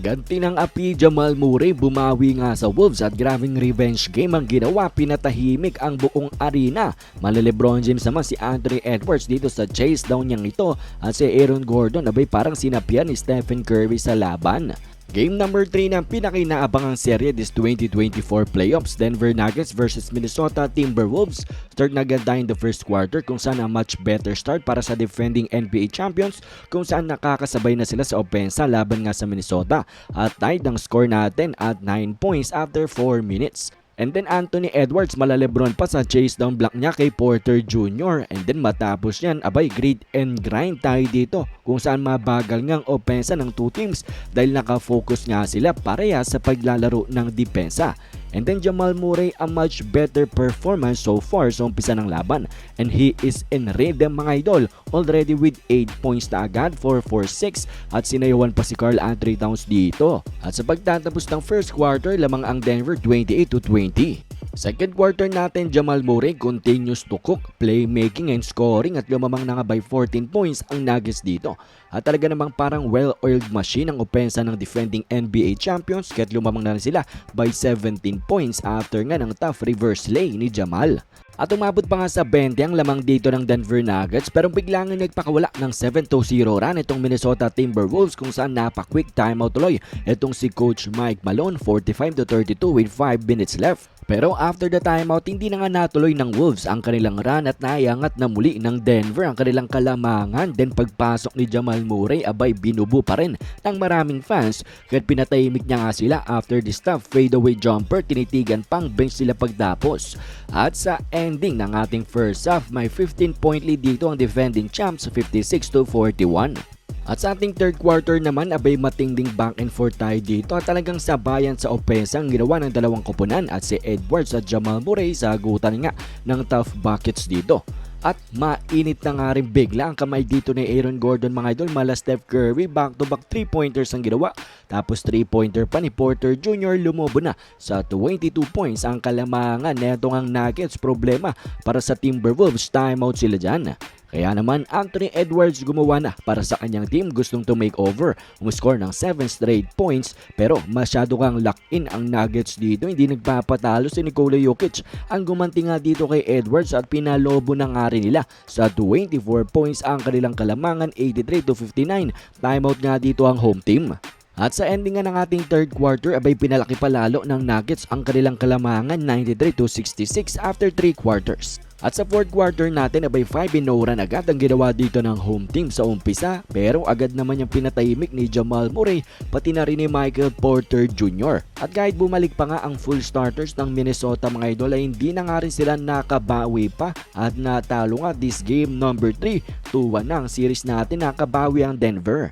Ganti ng api Jamal Murray bumawi nga sa Wolves at grabing revenge game ang ginawa pinatahimik ang buong arena. Mala Lebron James naman si Anthony Edwards dito sa chase down niyang ito at si Aaron Gordon abay parang sinapyan ni Stephen Curry sa laban. Game number 3 ng pinakinaabangang serye this 2024 playoffs, Denver Nuggets versus Minnesota Timberwolves. Start na tayo in the first quarter kung saan ang much better start para sa defending NBA champions kung saan nakakasabay na sila sa opensa laban nga sa Minnesota at tied ang score natin at 9 points after 4 minutes. And then Anthony Edwards malalebron pa sa chase down block niya kay Porter Jr. And then matapos yan, abay grit and grind tayo dito kung saan mabagal ngang opensa ng two teams dahil nakafocus nga sila pareha sa paglalaro ng depensa. And then Jamal Murray a much better performance so far sa umpisa ng laban. And he is in rhythm mga idol already with 8 points na agad for 4-6 at sinayawan pa si Carl Anthony Towns dito. At sa pagtatapos ng first quarter lamang ang Denver 28 to 20. Second quarter natin, Jamal Murray continues to cook, playmaking and scoring at lumamang na nga by 14 points ang Nuggets dito. At talaga namang parang well-oiled machine ang opensa ng defending NBA champions kaya't lumamang na sila by 17 points after nga ng tough reverse lay ni Jamal. At umabot pa nga sa 20 ang lamang dito ng Denver Nuggets pero biglang nagpakawala ng 7-0 run itong Minnesota Timberwolves kung saan napa-quick timeout tuloy itong si Coach Mike Malone 45 to 32 with 5 minutes left. Pero after the timeout, hindi na nga natuloy ng Wolves ang kanilang run at naiangat na muli ng Denver ang kanilang kalamangan. Then pagpasok ni Jamal Murray, abay binubu pa rin ng maraming fans kahit pinatahimik niya nga sila after the stuff fadeaway jumper, tinitigan pang bench sila pagtapos. At sa ending ng ating first half, may 15 point lead dito ang defending champs 56 to 41. At sa ating third quarter naman, abay matinding back and forth tayo dito. At talagang sabayan sa opensa ang ginawa ng dalawang koponan at si Edwards at Jamal Murray sa agutan nga ng tough buckets dito. At mainit na nga rin bigla ang kamay dito ni Aaron Gordon mga idol. Mala Steph Curry back to back 3 pointers ang ginawa. Tapos 3 pointer pa ni Porter Jr. lumobo na sa 22 points. Ang kalamangan netong ang Nuggets problema para sa Timberwolves. Timeout sila dyan kaya naman Anthony Edwards gumawa na para sa kanyang team gustong to make over. Umuscore ng 7 straight points pero masyado kang lock-in ang Nuggets dito. Hindi nagpapatalo si Nikola Jokic. Ang gumanti nga dito kay Edwards at pinalobo na nga rin nila sa 24 points ang kanilang kalamangan 83 to 59. Timeout nga dito ang home team. At sa ending nga ng ating third quarter, abay pinalaki pa lalo ng Nuggets ang kanilang kalamangan 93 to 66 after 3 quarters. At sa fourth quarter natin, abay 5 in run agad ang ginawa dito ng home team sa umpisa pero agad naman yung pinatahimik ni Jamal Murray pati na rin ni Michael Porter Jr. At kahit bumalik pa nga ang full starters ng Minnesota mga idol ay hindi na nga rin sila nakabawi pa at natalo nga this game number 3 2-1 na ang series natin nakabawi ang Denver.